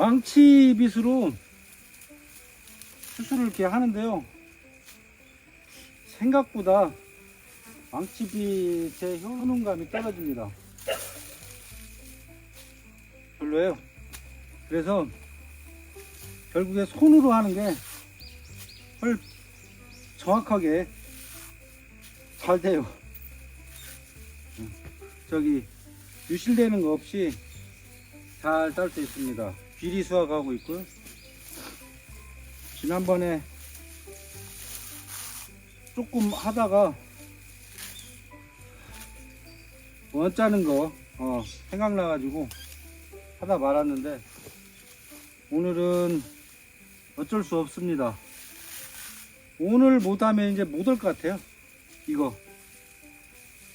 왕치빗으로 수술을 이렇게 하는데요. 생각보다 왕치빗의 효능감이 떨어집니다. 별로예요. 그래서 결국에 손으로 하는 게 훨 정확하게 잘 돼요. 음, 저기 유실되는 거 없이 잘 딸 수 있습니다. 귀리 수확하고 있고요. 지난번에 조금 하다가 원 짜는 거 어, 생각나가지고 하다 말았는데 오늘은 어쩔 수 없습니다. 오늘 못하면 이제 못 올 것 같아요. 이거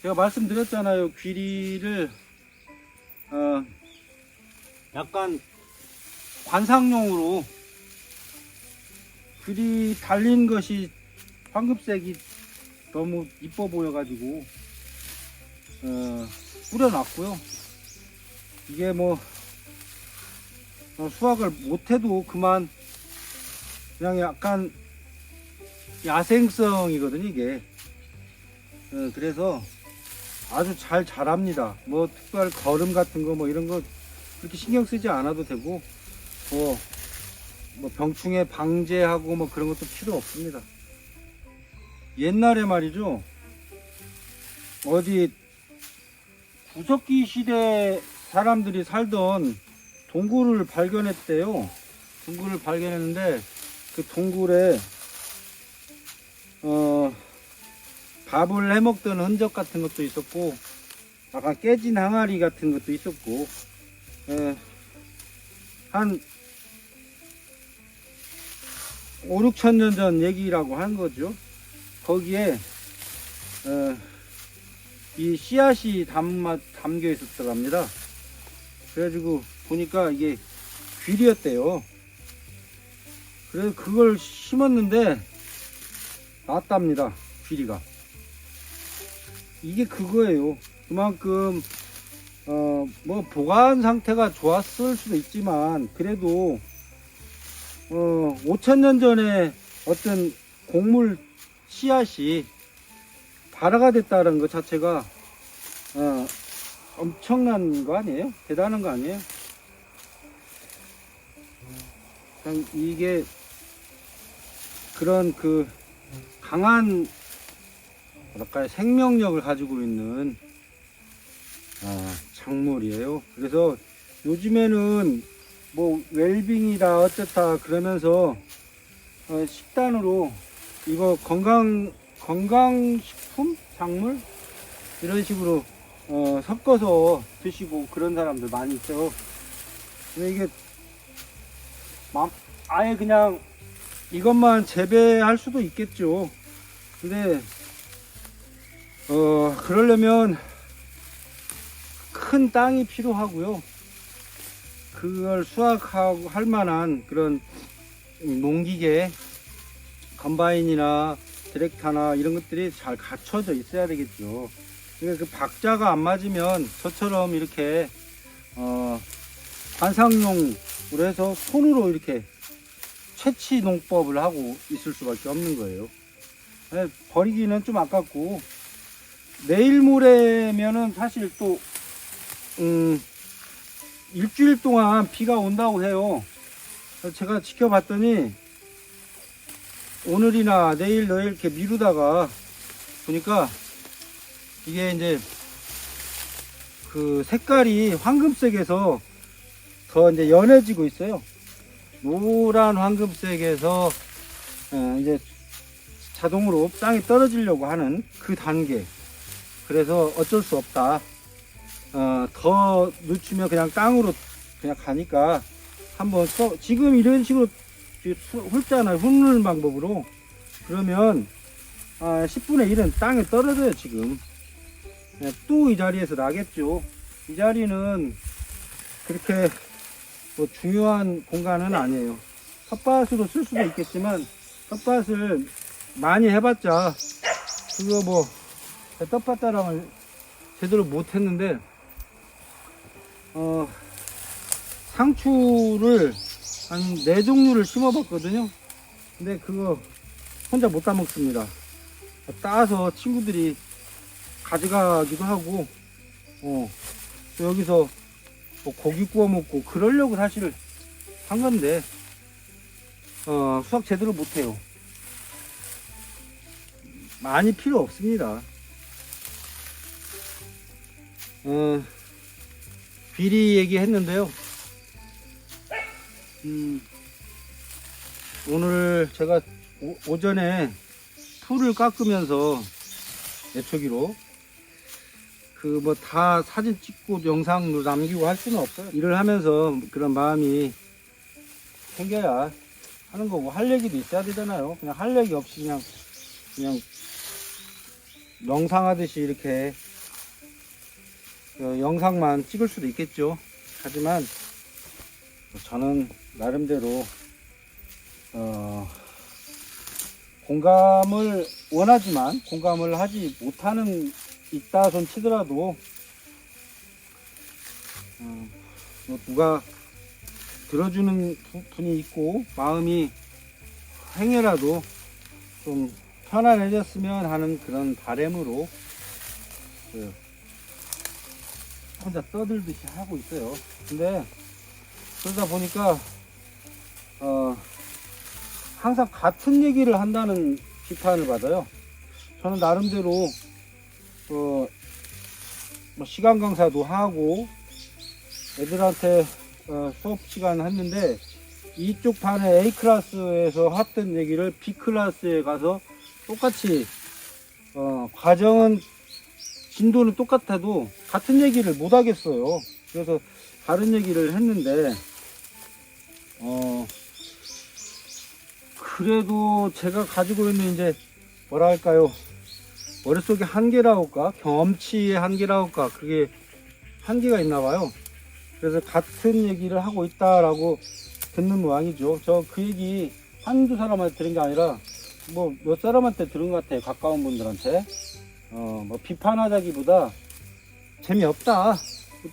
제가 말씀드렸잖아요. 귀리를 어, 약간 관상용으로 귀리 달린 것이 황금색이 너무 이뻐 보여가지고 어, 뿌려놨고요. 이게 뭐 어, 수확을 못해도 그만 그냥 약간 야생성이거든요 이게 어, 그래서 아주 잘 자랍니다 뭐 특별 거름 같은 거 뭐 이런 거 그렇게 신경 쓰지 않아도 되고 뭐, 뭐 병충해 방제하고 뭐 그런 것도 필요 없습니다. 옛날에 말이죠. 어디 구석기 시대 사람들이 살던 동굴을 발견했대요. 동굴을 발견했는데 그 동굴에 어 밥을 해먹던 흔적 같은 것도 있었고 약간 깨진 항아리 같은 것도 있었고 예, 한 5, 6천 년 전 얘기라고 한 거죠. 거기에 어, 이 씨앗이 담, 담겨 있었다고 합니다. 그래가지고 보니까 이게 귀리였대요. 그래서 그걸 심었는데 나왔답니다 귀리가. 이게 그거예요. 그만큼 어 뭐 보관 상태가 좋았을 수도 있지만 그래도 어 5천년 전에 어떤 곡물 씨앗이 발화가 됐다는 것 자체가 어 엄청난 거 아니에요? 대단한 거 아니에요? 이게 그런 그 강한 뭐랄까요 생명력을 가지고 있는 아, 작물이에요. 그래서 요즘에는 뭐 웰빙이다 어쨌다 그러면서 어, 식단으로 이거 건강 건강식품 작물 이런 식으로 어, 섞어서 드시고 그런 사람들 많이 있죠. 근데 이게 마- 아예 그냥 이것만 재배할 수도 있겠죠. 근데 어 그러려면 큰 땅이 필요하고요. 그걸 수확하고 할 만한 그런 농기계 컴바인이나 디렉타나 이런 것들이 잘 갖춰져 있어야 되겠죠. 그러니까 그 박자가 안 맞으면 저처럼 이렇게 어 관상용으로 해서 손으로 이렇게 채취 농법을 하고 있을 수밖에 없는 거예요. 네, 버리기는 좀 아깝고 내일 모레면은 사실 또 음, 일주일 동안 비가 온다고 해요. 제가 지켜봤더니 오늘이나 내일 내일 이렇게 미루다가 보니까 이게 이제 그 색깔이 황금색에서 더 이제 연해지고 있어요. 노란 황금색에서 어, 이제 자동으로 땅에 떨어지려고 하는 그 단계. 그래서 어쩔 수 없다. 어, 더 늦추면 그냥 땅으로 그냥 가니까 한번 써. 지금 이런 식으로 훑잖아요. 훑는 방법으로. 그러면 아, 10분의 1은 땅에 떨어져요, 지금. 또 이 자리에서 나겠죠. 이 자리는 그렇게 뭐 중요한 공간은 아니에요. 텃밭으로 쓸 수도 있겠지만 텃밭을 많이 해봤자 그거 뭐 텃밭 자랑을 제대로 못했는데 어 상추를 한 네 종류를 심어봤거든요. 근데 그거 혼자 못 따먹습니다. 따서 친구들이 가져가기도 하고, 어, 또 여기서 뭐 고기 구워 먹고 그러려고 사실 한 건데, 어, 수확 제대로 못해요. 많이 필요 없습니다. 어, 비리 얘기했는데요. 음, 오늘 제가 오, 전에 풀을 깎으면서 예초기로 그 뭐 다 사진 찍고 영상도 남기고 할 수는 없어요. 일을 하면서 그런 마음이 생겨야 하는 거고 할 얘기도 있어야 되잖아요. 그냥 할 얘기 없이 그냥 그냥 영상하듯이 이렇게 어, 영상만 찍을 수도 있겠죠. 하지만 저는 나름대로 어, 공감을 원하지만 공감을 하지 못하는 있다 손 치더라도 어, 뭐 누가 들어주는 부- 분이 있고 마음이 행여라도 좀 편안해졌으면 하는 그런 바램으로 그 혼자 떠들듯이 하고 있어요. 근데 그러다 보니까 어 항상 같은 얘기를 한다는 비판을 받아요. 저는 나름대로 어, 뭐 시간 강사도 하고 애들한테 어, 수업 시간 했는데 이쪽 반에 A 클래스에서 했던 얘기를 B 클래스에 가서 똑같이 어, 과정은 진도는 똑같아도 같은 얘기를 못 하겠어요. 그래서 다른 얘기를 했는데 어 그래도 제가 가지고 있는 이제 뭐라 할까요? 머릿속에 한계라고 할까? 경험치의 한계라고 할까? 그게 한계가 있나 봐요. 그래서 같은 얘기를 하고 있다라고 듣는 모양이죠. 저 그 얘기 한두 사람한테 들은 게 아니라 뭐 몇 사람한테 들은 것 같아요. 가까운 분들한테. 어, 뭐 비판하자기보다 재미없다.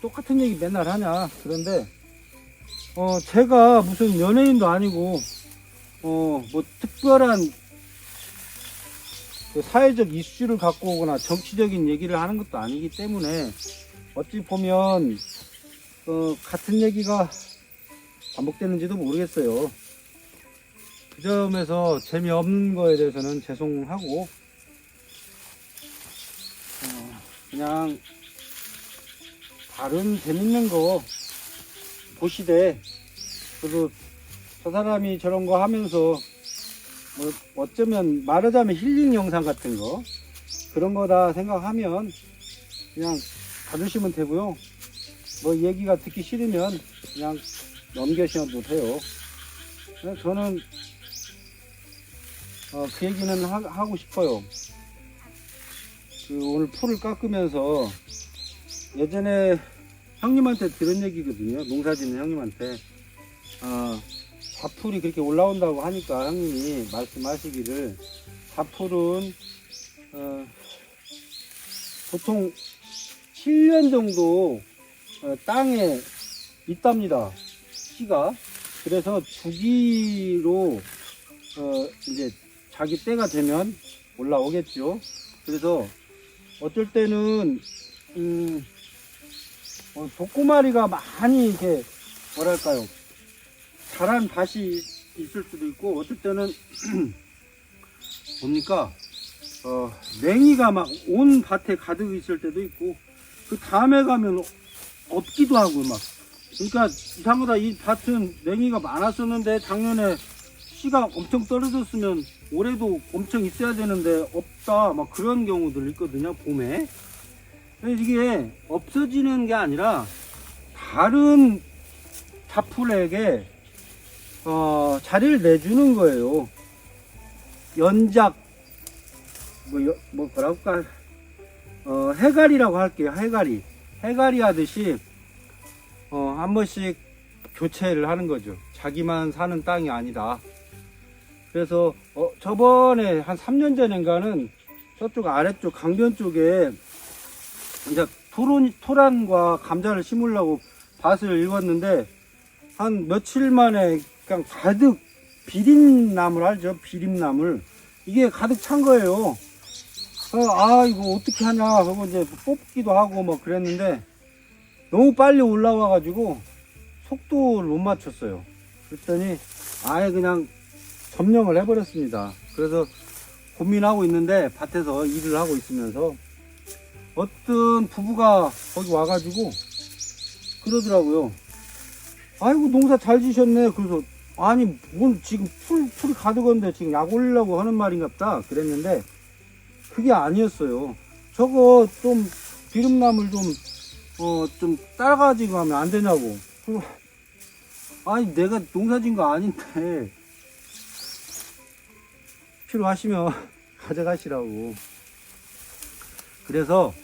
똑같은 얘기 맨날 하냐. 그런데 어, 제가 무슨 연예인도 아니고 어, 뭐 특별한 그 사회적 이슈를 갖고 오거나 정치적인 얘기를 하는 것도 아니기 때문에 어찌 보면 어, 같은 얘기가 반복되는지도 모르겠어요. 그 점에서 재미없는 거에 대해서는 죄송하고 어, 그냥 다른 재밌는 거 보시되 그래도 저 사람이 저런 거 하면서 뭐 어쩌면 말하자면 힐링 영상 같은 거 그런 거다 생각하면 그냥 봐주시면 되고요. 뭐 얘기가 듣기 싫으면 그냥 넘겨셔도 돼요. 저는 어, 그 얘기는 하, 고 싶어요. 그 오늘 풀을 깎으면서 예전에 형님한테 들은 얘기거든요. 농사 짓는 형님한테. 어, 자풀이 그렇게 올라온다고 하니까 형님이 말씀하시기를 자풀은 어, 보통 7년 정도 어, 땅에 있답니다. 씨가. 그래서 주기로 어, 이제 자기 때가 되면 올라오겠죠. 그래서 어쩔 때는 음, 어, 독고마리가 많이 이렇게 뭐랄까요? 자란 밭이 있을 수도 있고 어쩔 때는 뭡니까? 어, 냉이가 막 온 밭에 가득 있을 때도 있고 그 다음에 가면 없기도 하고 막. 그러니까 이상하다. 이 밭은 냉이가 많았었는데 작년에 씨가 엄청 떨어졌으면 올해도 엄청 있어야 되는데 없다 막 그런 경우들 있거든요 봄에 이게 없어지는 게 아니라 다른 자풀에게 어, 자리를 내주는 거예요. 연작 뭐, 여- 뭐 할까 어, 해갈이라고 할게요. 해갈이 해갈이 하듯이 어, 한 번씩 교체를 하는 거죠. 자기만 사는 땅이 아니다. 그래서 어, 저번에 한 3년 전인가는 저쪽 아래쪽 강변 쪽에 이제 토론, 토란과 감자를 심으려고 밭을 읽었는데 한 며칠 만에 그냥 가득 비린나물 알죠? 비린나물. 이게 가득 찬 거예요. 어, 아, 이거 어떻게 하냐 하고 이제 뽑기도 하고 뭐 그랬는데 너무 빨리 올라와 가지고 속도를 못 맞췄어요. 그랬더니 아예 그냥 점령을 해버렸습니다. 그래서 고민하고 있는데 밭에서 일을 하고 있으면서 어떤 부부가 거기 와가지고 그러더라고요. 아이고 농사 잘 지셨네. 그래서 아니 뭔 지금 풀 풀이 가득한데 지금 약 올리려고 하는 말인갑다. 그랬는데 그게 아니었어요. 저거 좀 비름나물 좀 어 좀 따가지고 하면 안 되냐고. 아니 내가 농사진 거 아닌데 필요하시면 가져가시라고. 그래서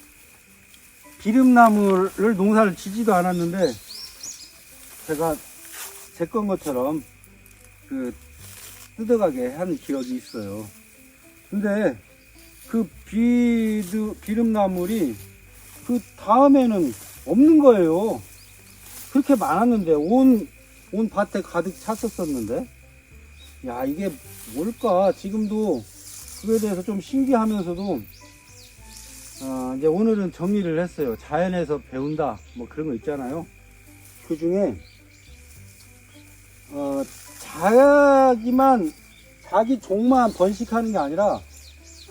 기름나무를 농사를 지지도 않았는데 제가 제 건 것처럼 그 뜯어가게 한 기억이 있어요. 근데 그 비드, 비름나물이 그 다음에는 없는 거예요. 그렇게 많았는데 온, 온 밭에 가득 찼었었는데 야 이게 뭘까 지금도 그거에 대해서 좀 신기하면서도 어, 이제 오늘은 정리를 했어요. 자연에서 배운다 뭐 그런 거 있잖아요. 그 중에 어, 자기만 자기 종만 번식하는 게 아니라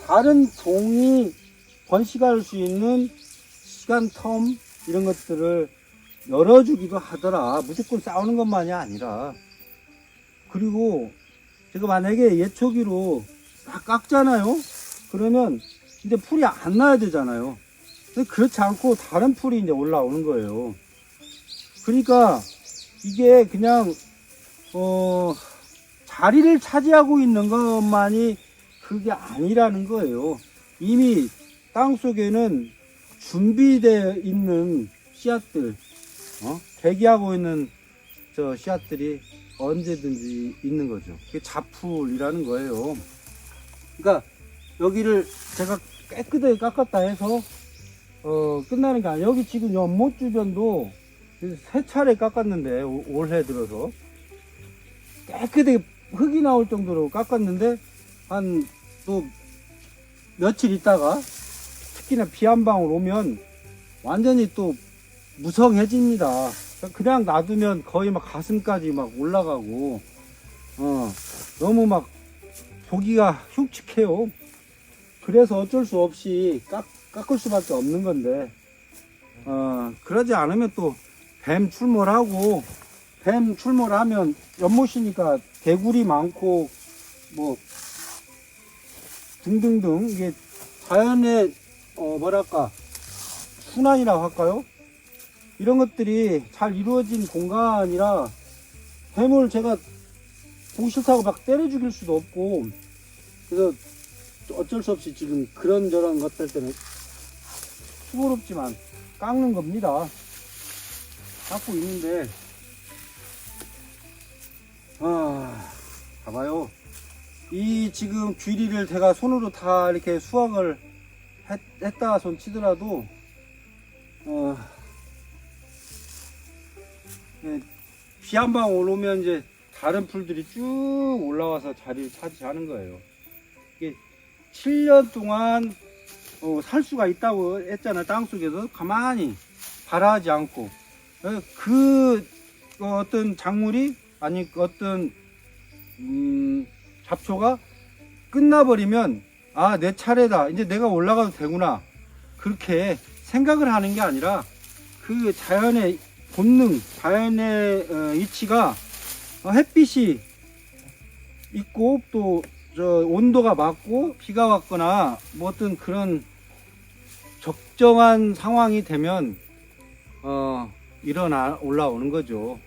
다른 종이 번식할 수 있는 시간 텀 이런 것들을 열어주기도 하더라. 무조건 싸우는 것만이 아니라 그리고 제가 만약에 예초기로 다 깎잖아요. 그러면 이제 풀이 안 나야 되잖아요. 근데 그렇지 않고 다른 풀이 이제 올라오는 거예요. 그러니까 이게 그냥 어 자리를 차지하고 있는 것만이 그게 아니라는 거예요. 이미 땅 속에는 준비되어 있는 씨앗들, 어? 대기하고 있는 저 씨앗들이 언제든지 있는 거죠. 그게 자풀이라는 거예요. 그러니까 여기를 제가 깨끗하게 깎았다 해서 어, 끝나는 게 아니에요. 여기 지금 연못 주변도 세 차례 깎았는데 오- 올해 들어서 깨끗하게 흙이 나올 정도로 깎았는데 한 또 며칠 있다가 특히나 비 한 방울 오면 완전히 또 무성해집니다. 그냥 놔두면 거의 막 가슴까지 막 올라가고 어 너무 막 보기가 흉측해요. 그래서 어쩔 수 없이 깎, 깎을 수밖에 없는 건데 어 그러지 않으면 또 뱀 출몰하고 뱀 출몰하면 연못이니까 개구리 많고 뭐 등등등 이게 자연의 어 뭐랄까 순환이라고 할까요? 이런 것들이 잘 이루어진 공간이라 뱀을 제가 보기 싫다고 막 때려 죽일 수도 없고 그래서 어쩔 수 없이 지금 그런저런 것들 때문에 수고롭지만 깎는 겁니다. 깎고 있는데 아 봐봐요. 이 지금 귀리를 제가 손으로 다 이렇게 수확을 했, 했다 손 치더라도 어, 예, 비 한 방 오면 이제 다른 풀들이 쭉 올라와서 자리를 차지하는 거예요. 이게 7년 동안 어, 살 수가 있다고 했잖아요. 땅 속에서 가만히 발하지 않고 어, 그 어, 어떤 작물이 아니 그 어떤 음, 잡초가 끝나버리면 아 내 차례다 이제 내가 올라가도 되구나 그렇게 생각을 하는 게 아니라 그 자연의 본능 자연의 어, 이치가 어, 햇빛이 있고 또 저 온도가 맞고 비가 왔거나 뭐 어떤 그런 적정한 상황이 되면 어 일어나 올라오는 거죠.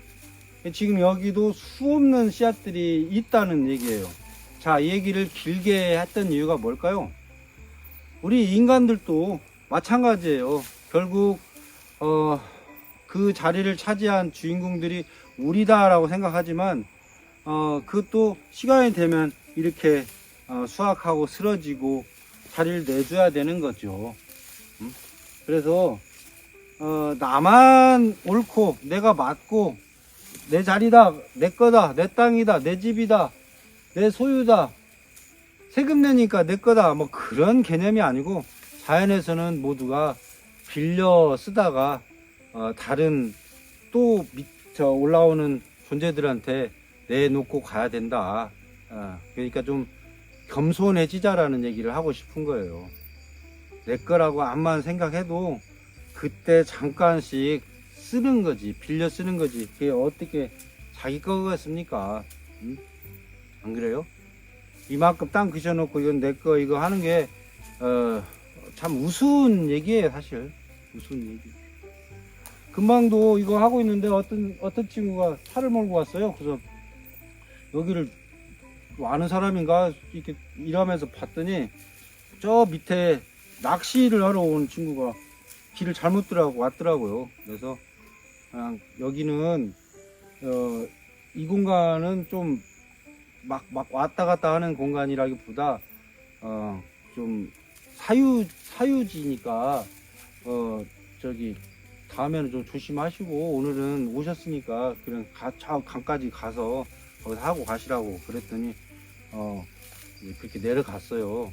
지금 여기도 수 없는 씨앗들이 있다는 얘기예요. 자, 이 얘기를 길게 했던 이유가 뭘까요? 우리 인간들도 마찬가지예요. 결국 어, 그 자리를 차지한 주인공들이 우리다라고 생각하지만 어, 그것도 시간이 되면 이렇게 어, 수확하고 쓰러지고 자리를 내줘야 되는 거죠. 음? 그래서 어, 나만 옳고 내가 맞고 내 자리다, 내 거다, 내 땅이다, 내 집이다, 내 소유다. 세금 내니까 내 거다. 뭐 그런 개념이 아니고 자연에서는 모두가 빌려 쓰다가 어, 다른 또 밑, 저 올라오는 존재들한테 내놓고 가야 된다. 어, 그러니까 좀 겸손해지자라는 얘기를 하고 싶은 거예요. 내 거라고 암만 생각해도 그때 잠깐씩 쓰는 거지, 빌려 쓰는 거지. 그게 어떻게 자기 거겠습니까? 응? 안 그래요? 이만큼 땅 그셔놓고 이건 내 거 이거 하는 게, 어, 참 우스운 얘기예요, 사실. 우스운 얘기. 금방도 이거 하고 있는데 어떤, 어떤 친구가 차를 몰고 왔어요. 그래서 여기를 뭐 아는 사람인가 이렇게 일하면서 봤더니 저 밑에 낚시를 하러 온 친구가 길을 잘못 들어가고 왔더라고요. 그래서 그냥 여기는 어, 이 공간은 좀 막 막 왔다 갔다 하는 공간이라기보다 어, 좀 사유 사유지니까 어, 저기 다음에는 좀 조심하시고 오늘은 오셨으니까 그냥 가, 차, 강까지 가서 거기서 하고 가시라고 그랬더니 어, 그렇게 내려갔어요.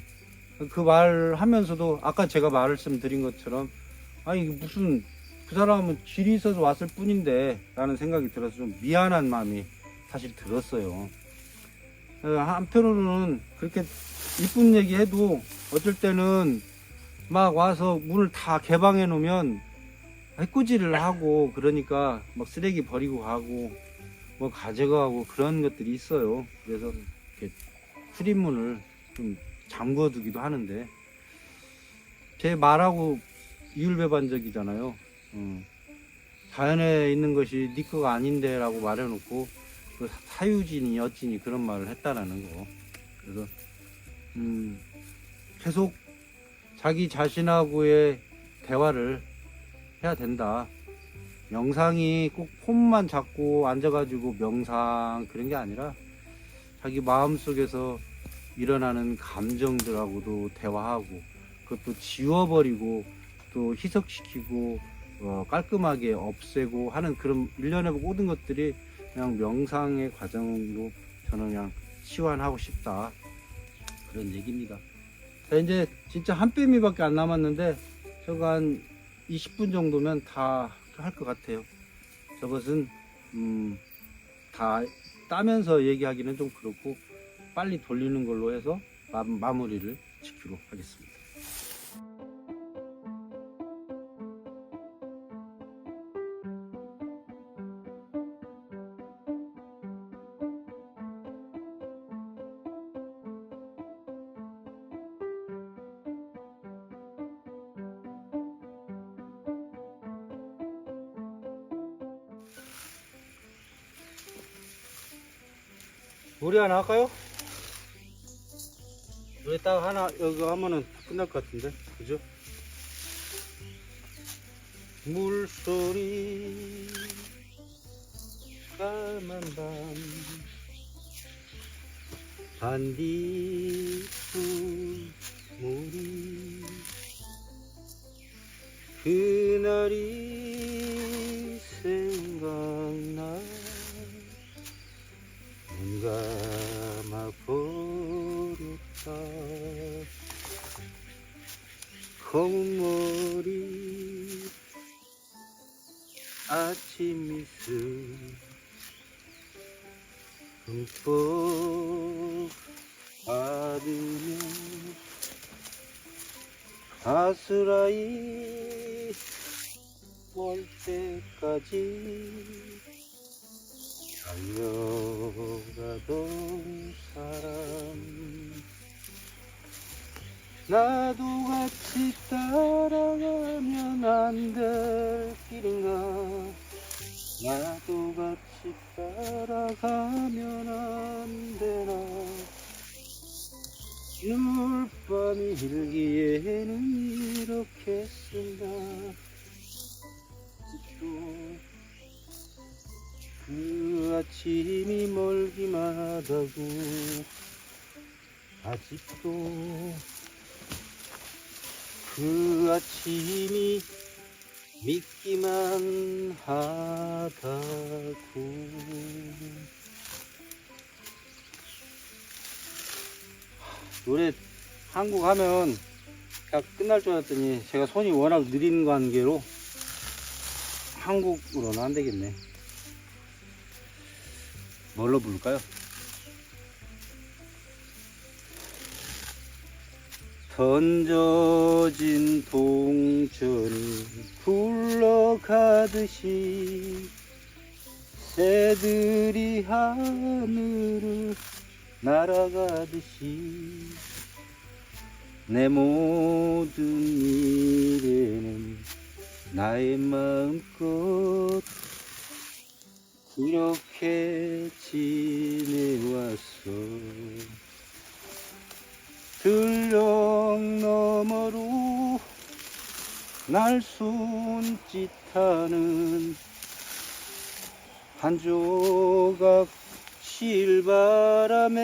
그 말 하면서도 아까 제가 말씀드린 것처럼 아니 무슨 그 사람은 길이 있어서 왔을 뿐인데 라는 생각이 들어서 좀 미안한 마음이 사실 들었어요. 어, 한편으로는 그렇게 이쁜 얘기 해도 어쩔 때는 막 와서 문을 다 개방해 놓으면 해꾸지를 하고 그러니까 막 쓰레기 버리고 가고 뭐 가져가고 그런 것들이 있어요. 그래서 이렇게 출입문을 좀 잠궈 두기도 하는데 제 말하고 이율배반적이잖아요. 어. 자연에 있는 것이 네 거가 아닌데라고 말해놓고 그 사유진이 어찌니 그런 말을 했다라는 거. 그래서 음, 계속 자기 자신하고의 대화를 해야 된다. 명상이 꼭 폼만 잡고 앉아가지고 명상 그런 게 아니라 자기 마음 속에서 일어나는 감정들하고도 대화하고 그것도 지워버리고 또 희석시키고 어, 깔끔하게 없애고 하는 그런 일련의 모든 것들이 그냥 명상의 과정으로 저는 그냥 치환하고 싶다 그런 얘기입니다. 자 이제 진짜 한 뼘이밖에 안 남았는데 저거 한 20분 정도면 다 할 것 같아요. 저것은 음, 다 따면서 얘기하기는 좀 그렇고 빨리 돌리는 걸로 해서 마, 마무리를 지키도록 하겠습니다. 노래 하나 할까요? 노래 딱 하나 여기 하면은 끝날 것 같은데 그죠? 물소리 까만 밤 반딧불 물이 그날이 감아 검은 머리 아침 이슬 흠뻑 받으며 아스라이 올 때까지 달려가던 사람. 나도 같이 따라가면 안 될 길인가? 나도 같이 따라가면 안 되나? 눈물밤이 일기에는 이렇게 쓴다. 또그 아침이 멀기만 하다고 아직도 그 아침이 믿기만 하다고 노래 한국 하면 딱 끝날 줄 알았더니 제가 손이 워낙 느린 관계로 한국으로는 안 되겠네. 뭘로 부를까요? 던져진 동전이 굴러가듯이 새들이 하늘을 날아가듯이 내 모든 미래는 나의 마음껏 그렇게 지내왔어 들녘 너머로 날 손짓하는 한 조각 실바람에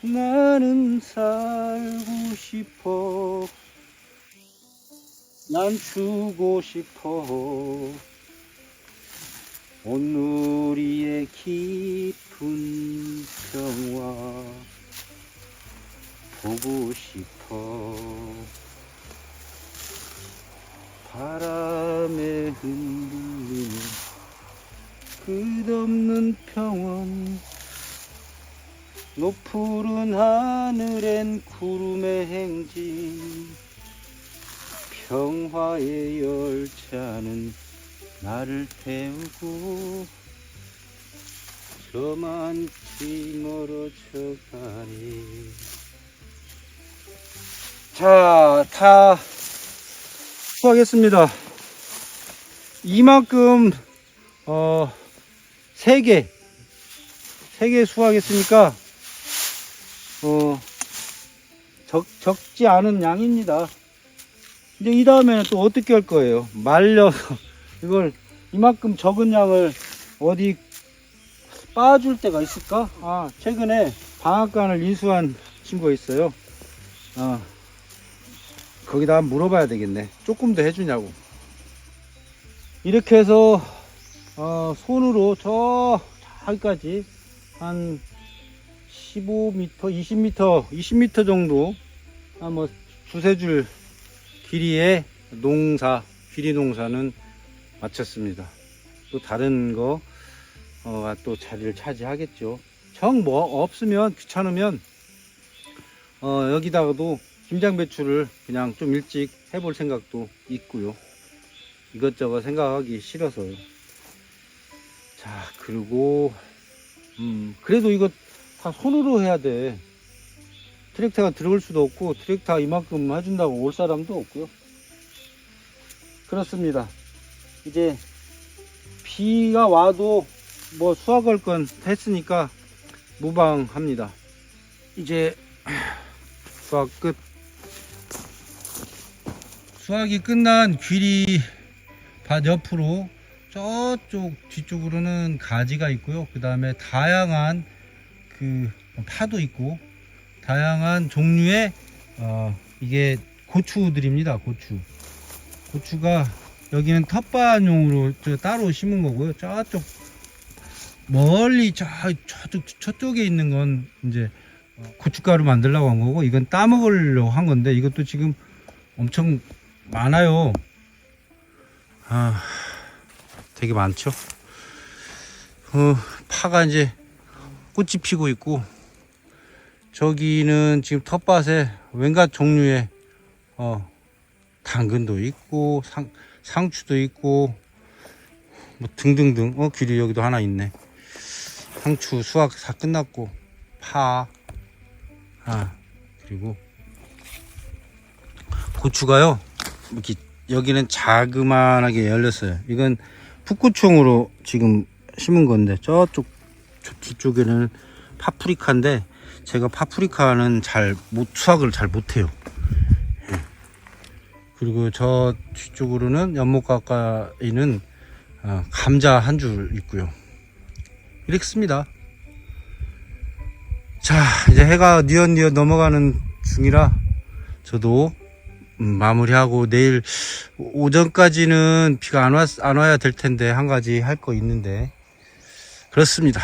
나는 살고 싶어. 난 주고 싶어 온누리의 깊은 평화. 보고 싶어. 바람에 흔들리는 끝없는 평원. 높푸른 하늘엔 구름의 행진. 평화의 열차는 나를 태우고 저만치 멀어져 가니 자, 다 수확했습니다. 이만큼 어, 3개 3개 수확했으니까 어, 적, 적지 않은 양입니다. 이제 이 다음에는 또 어떻게 할 거예요? 말려서 이걸 이만큼 적은 양을 어디 빠줄 때가 있을까? 아, 최근에 방앗간을 인수한 친구가 있어요. 아, 거기다 물어봐야 되겠네. 조금 더 해주냐고. 이렇게 해서, 어, 손으로 저, 저기까지 한 15m, 20m, 20m 정도, 한 뭐, 두세 줄 길이의 농사, 귀리 농사는 마쳤습니다. 또 다른 거, 어, 또 자리를 차지하겠죠. 정 뭐 없으면 귀찮으면 어, 여기다가도 김장 배추를 그냥 좀 일찍 해볼 생각도 있고요. 이것저것 생각하기 싫어서요. 자, 그리고 음, 그래도 이거 다 손으로 해야 돼. 트랙터가 들어올 수도 없고 트랙터 이만큼 해준다고 올 사람도 없고요. 그렇습니다. 이제 비가 와도 뭐 수확할 건 했으니까 무방합니다. 이제 수확 끝. 수확이 끝난 귀리 밭 옆으로 저쪽 뒤쪽으로는 가지가 있고요. 그 다음에 다양한 그 파도 있고 다양한 종류의 어 이게 고추들입니다. 고추. 고추가 여기는 텃밭용으로 저 따로 심은 거고요. 저쪽 멀리 저 저쪽 저쪽에 있는 건 이제 어, 고춧가루 만들려고 한 거고 이건 따 먹으려고 한 건데 이것도 지금 엄청 많아요. 아, 되게 많죠. 어, 파가 이제 꽃이 피고 있고 저기는 지금 텃밭에 왠가 종류의 어, 당근도 있고 상, 상추도 있고 뭐 등등등. 어 길이 여기도 하나 있네. 상추 수확 다 끝났고 파. 아, 그리고 고추가요. 이렇게 여기는 자그만하게 열렸어요. 이건 풋고추용으로 지금 심은 건데 저쪽 저 뒤쪽에는 파프리카인데 제가 파프리카는 잘 못 수확을 잘 못해요. 예. 그리고 저 뒤쪽으로는 연못 가까이는 어, 감자 한 줄 있고요. 이렇습니다. 자 이제 해가 뉘엿뉘엿 넘어가는 중이라 저도 음, 마무리하고 내일 오전까지는 비가 안, 왔, 안 와야 될 텐데 한 가지 할 거 있는데. 그렇습니다.